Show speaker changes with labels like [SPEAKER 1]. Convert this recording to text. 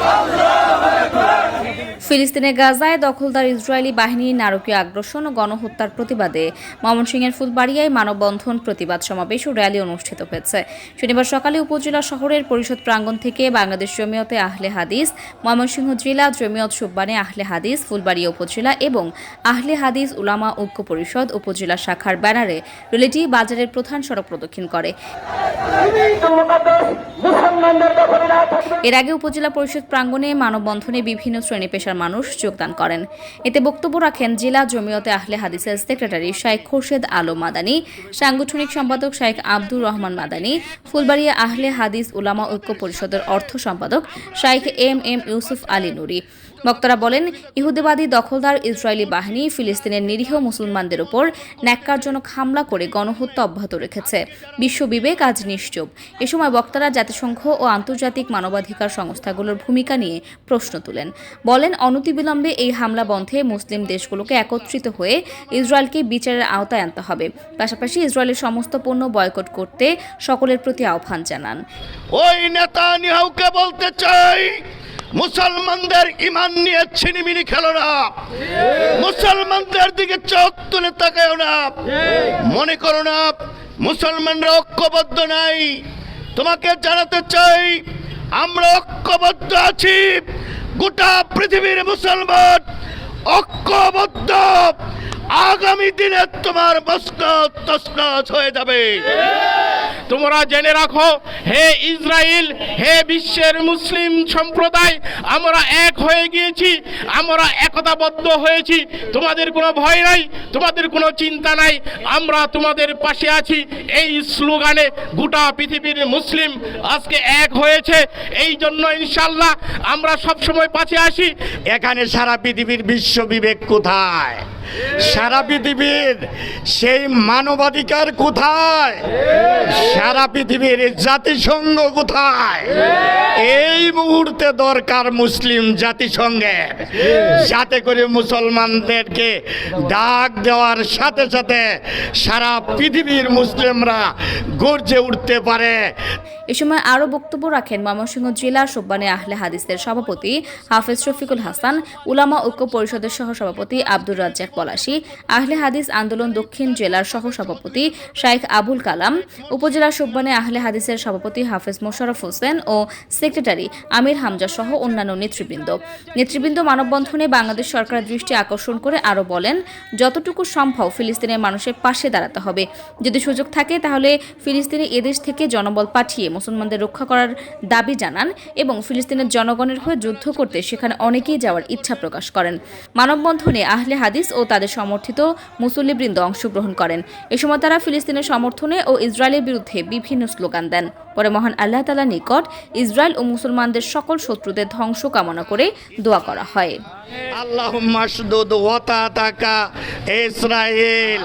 [SPEAKER 1] হবে ফিলিস্তিনের গাজায় দখলদার ইসরায়েলি বাহিনীর নারকীয় আগ্রাসন ও গণহত্যার প্রতিবাদে ময়মনসিংহের ফুলবাড়িয়ায় মানববন্ধন প্রতিবাদ সমাবেশ ও র্যালি অনুষ্ঠিত হয়েছে। শনিবার সকালে উপজেলা শহরের পরিষদ প্রাঙ্গণ থেকে বাংলাদেশ জমিয়তে আহলে হাদিস, ময়মনসিংহ জেলা জমিয়ত সুব্বানে আহলে হাদিস, ফুলবাড়িয়া উপজেলা এবং আহলে হাদিস উলামা ঐক্য পরিষদ উপজেলা শাখার ব্যানারে রিলেটি বাজারের প্রধান সড়ক প্রদক্ষিণ করে। এর আগে উপজেলা পরিষদ প্রাঙ্গণে মানববন্ধনে বিভিন্ন শ্রেণি পেশার মানুষ যোগদান করেন। এতে বক্তব্য রাখেন জেলা জমিয়তে আহলে হাদিসের সেক্রেটারি শাইখ খোরশেদ আলম মাদানি, সাংগঠনিক সম্পাদক শাইখ আব্দুর রহমান মাদানি, ফুলবাড়িয়া আহলে হাদিস উলামা ঐক্য পরিষদের অর্থ সম্পাদক শাইখ এম এম ইউসুফ আলী নুরি। বক্তারা বলেন, ইহুদিবাদী দখলদার ইসরায়েলি বাহিনী ফিলিস্তিনের নিরীহ মুসলমানদের উপর ন্যাক্কারজনক হামলা করে গণহত্যা অব্যাহত রেখেছে। বিশ্ব বিবেক আজ নিশ্চুপ। এ সময় বক্তারা জাতিসংঘ ও আন্তর্জাতিক মানবাধিকার সংস্থাগুলোর ভূমিকা নিয়ে প্রশ্ন তুলেন। বলেন, অনতিবিলম্বে এই হামলা বন্ধে মুসলিম দেশগুলোকে একত্রিত হয়ে ইসরায়েলকে বিচারের আওতায় আনতে হবে। পাশাপাশি ইসরায়েলের সমস্ত পণ্য বয়কট করতে সকলের প্রতি আহ্বান জানান।
[SPEAKER 2] ওই নেতা বলতে চাই মুসলমানদের ইমান নিয়ে ছিনিমিনি খেলো না। মুসলমানদের দিকে চোখ তুলে তাকাও না। মনে করো না, মুসলমানরা ঐক্যবদ্ধ নাই। তোমাকে জানাতে চাই, আমরা ঐক্যবদ্ধ আছি। গোটা পৃথিবীর মুসলমান ঐক্যবদ্ধ। আগামী দিনে তোমার মস্কত তসনস হয়ে যাবে।
[SPEAKER 3] তোমরা জেনে রাখো, হে ইসরায়েল হে বিশ্বের মুসলিম সম্প্রদায়, আমরা এক হয়ে গিয়েছি, আমরা একতাবদ্ধ হয়েছি। তোমাদের কোনো ভয় নাই, তোমাদের কোনো চিন্তা নাই, আমরা তোমাদের পাশে আছি। এই স্লোগানে গোটা পৃথিবীর মুসলিম আজকে এক হয়েছে। এই জন্য ইনশাল্লাহ আমরা সবসময় পাশে আসি।
[SPEAKER 2] এখানে সারা পৃথিবীর বিশ্ব বিবেক কোথায়? সারা পৃথিবীর সেই মানবাধিকার কোথায়? সারা পৃথিবীর জাতিসংঘ কোথায়? এই মুহূর্তে দরকার মুসলিম জাতিসংঘের। যাতে করে মুসলমানদেরকে ডাক দেওয়ার সাথে সাথে সারা পৃথিবীর মুসলিমরা গর্জে উঠতে পারে।
[SPEAKER 1] এ সময় আরও বক্তব্য রাখেন ময়মনসিংহ জেলা সোব্বানে আহলে হাদিসের সভাপতি হাফেজ শফিকুল হাসান, উলামা ঐক্য পরিষদের সহসভাপতি আব্দুর রাজ্জাক পলাশি, আহলে হাদিস আন্দোলন দক্ষিণ জেলার সহসভাপতি শাইখ আবুল কালাম, উপজেলা সোব্বানে আহলে হাদিসের সভাপতি হাফেজ মোশাররফ হোসেন ও সেক্রেটারি আমির হামজা সহ অন্যান্য নেতৃবৃন্দ। নেতৃবৃন্দ মানববন্ধনে বাংলাদেশ সরকারের দৃষ্টি আকর্ষণ করে আরও বলেন, যতটুকু সম্ভব ফিলিস্তিনের মানুষের পাশে দাঁড়াতে হবে। যদি সুযোগ থাকে তাহলে ফিলিস্তিনে এদেশ থেকে জনবল পাঠিয়ে মুসলমানদের রক্ষা করার দাবি জানান এবং ফিলিস্তিনের জনগণের হয়ে যুদ্ধ করতে সেখানে অনেকেই যাওয়ার ইচ্ছা প্রকাশ করেন। মানববন্ধনে আহলে হাদিস ও তাদের সমর্থিত মুসল্লিবৃন্দ অংশগ্রহণ করেন। এ সময় তারা ফিলিস্তিনের সমর্থনে ও ইসরায়েলের বিরুদ্ধে বিভিন্ন স্লোগান দেন। পরে মহান আল্লাহ তালা নিকট ইসরায়েল ও মুসলমানদের সকল শত্রুদের ধ্বংস কামনা করে দোয়া করা হয়।
[SPEAKER 2] আল্লাহ ইসরায়েল